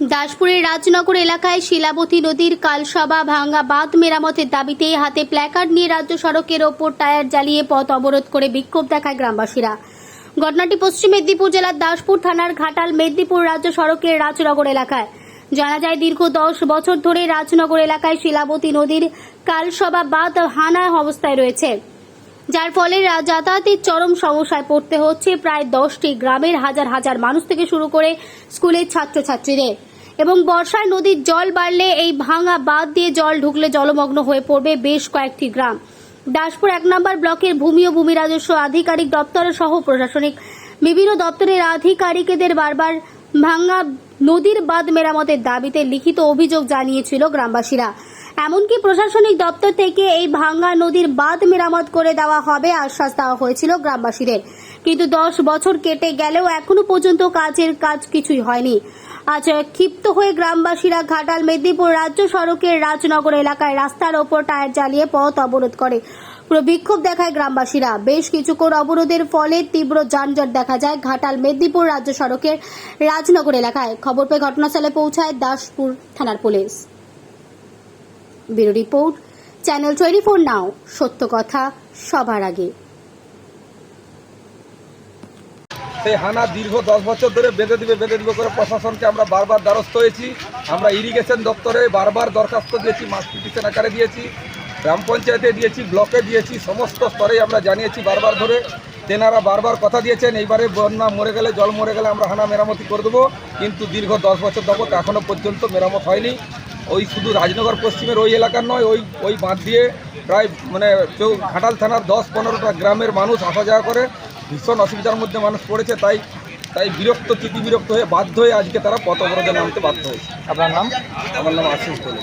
দাসপুরের রাজনগর এলাকায় শিলাবতী নদীর কালসভা ভাঙ্গা বাঁধ মেরামতের দাবিতে হাতে প্ল্যাকার্ড নিয়ে রাজ্য সড়কের ওপর টায়ার জ্বালিয়ে পথ অবরোধ করে বিক্ষোভ দেখায় গ্রামবাসীরা। ঘটনাটি পশ্চিম মেদিনীপুর জেলার দাসপুর থানার ঘাটাল মেদিনীপুর রাজ্য সড়কের রাজনগর এলাকায়। জানা যায়, দীর্ঘ দশ বছর ধরে রাজনগর এলাকায় শিলাবতী নদীর কালসভা বাঁধ হানা অবস্থায় রয়েছে। যার ফলে যাতায়াতের চরম সমস্যায় পড়তে হচ্ছে প্রায় দশটি গ্রামের হাজার হাজার মানুষ থেকে শুরু করে স্কুলের ছাত্রছাত্রীদের। এবং বর্ষায় নদীর জল বাড়লে এই ভাঙা বাঁধ দিয়ে জল ঢুকলে জলমগ্ন হয়ে পড়বে বেশ কয়েকটি গ্রাম। দাসপুর এক নম্বর ব্লকের ভূমি ও ভূমি রাজস্ব আধিকারিক দপ্তর সহ প্রশাসনিক। বিভিন্ন দপ্তরের আধিকারিকদের বারবার ভাঙ্গা নদীর বাঁধ মেরামতের দাবিতে লিখিত অভিযোগ জানিয়েছিল গ্রামবাসীরা। এমনকি প্রশাসনিক দপ্তর থেকে এই ভাঙ্গা নদীর বাঁধ মেরামত করে দেওয়া হবে আশ্বাস দেওয়া হয়েছিল গ্রামবাসীদের। কিন্তু দশ বছর কেটে গেলেও এখনও পর্যন্ত কাজের কাজ কিছুই হয়নি। আজ ক্ষিপ্ত হয়ে গ্রামবাসীরা ঘাটাল মেদিনীপুর রাজ্য সড়কের রাজনগর এলাকায় রাস্তার ওপর টায়ার জ্বালিয়ে পথ অবরোধ করে। পুরো বিক্ষোভ দেখায় গ্রামবাসীরা। বেশ কিছুক্ষণ অবরোধের ফলে তীব্র যানজট দেখা যায় ঘাটাল মেদিনীপুর রাজ্য সড়কের রাজনগর এলাকায়। খবর পেয়ে ঘটনাস্থলে পৌঁছায় দাসপুর থানার police. Bureau report, channel twenty four now, সত্য কথা সবার আগে। সেই হানা দীর্ঘ দশ বছর ধরে বেঁধে দিবে বেঁধে দিবে করে প্রশাসনকে আমরা বারবার দ্বারস্থ হয়েছি। আমরা ইরিগেশন দপ্তরে বারবার দরখাস্ত দিয়েছি মাস পিটিশন আকারে দিয়েছি। গ্রাম পঞ্চায়েতে দিয়েছি ব্লকে দিয়েছি সমস্ত স্তরে আমরা জানিয়েছি বারবার ধরে। তেনারা বারবার কথা দিয়েছেন এইবারে বন্যা মরে গেলে জল মরে গেলে আমরা হানা মেরামতি করে দেবো। কিন্তু দীর্ঘ দশ বছর যাবত এখনও পর্যন্ত মেরামত হয়নি। ওই শুধু রাজনগর পশ্চিমের ওই এলাকার নয় ওই ওই বাঁধ দিয়ে প্রায় মানে চৌ ঘাটাল থানার দশ পনেরোটা গ্রামের মানুষ আসা যাওয়া করে। ভীষণ অসুবিধার মধ্যে মানুষ পড়েছে তাই তাই বিরক্ত চিতি বিরক্ত হয়ে বাধ্য হয়ে আজকে তারা পথ অবরোধে নামতে বাধ্য হয়েছে। আপনার নাম? আমার নাম আশিস বলে